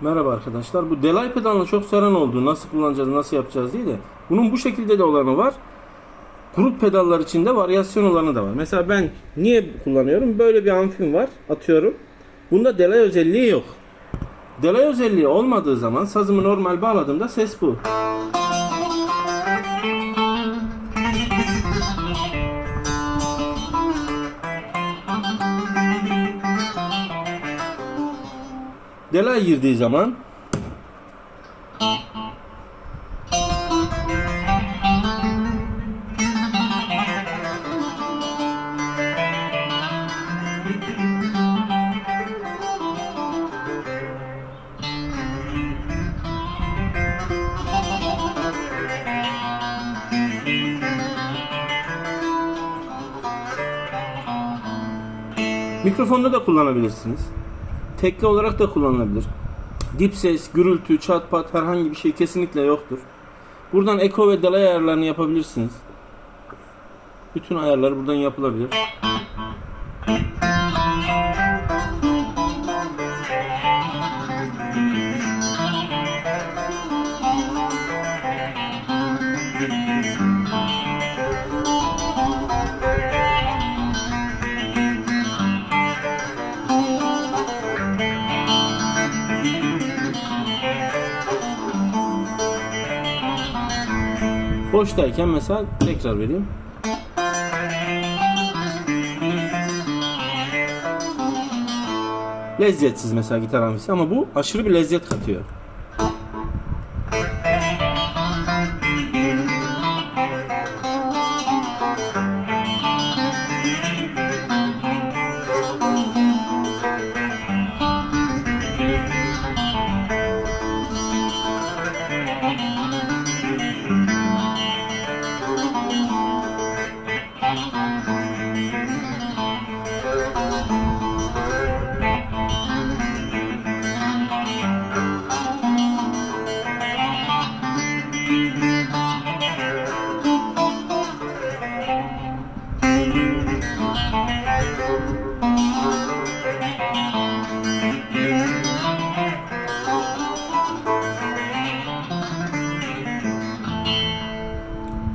Merhaba arkadaşlar. Bu delay pedalını çok soran oldu. Nasıl kullanacağız, nasıl yapacağız diye de. Bunun bu şekilde de olanı var. Grup pedallar içinde varyasyon olanı da var. Mesela ben niye kullanıyorum? Böyle bir amfim var. Atıyorum. Bunda delay özelliği yok. Delay özelliği olmadığı zaman sazımı normal bağladığımda ses bu. Delay girdiği zaman mikrofonda da kullanabilirsiniz. Tekli olarak da kullanılabilir. Dip ses, gürültü, çat pat herhangi bir şey kesinlikle yoktur. Buradan eko ve delay ayarlarını yapabilirsiniz. Bütün ayarlar buradan yapılabilir. Boştayken mesela tekrar vereyim. Lezzetsiz mesela gitar amfisi ama bu aşırı bir lezzet katıyor.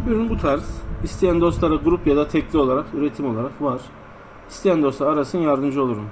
Ürün bu tarz. İsteyen dostlara grup ya da tekli olarak, üretim olarak var. İsteyen dostlar arasın yardımcı olurum.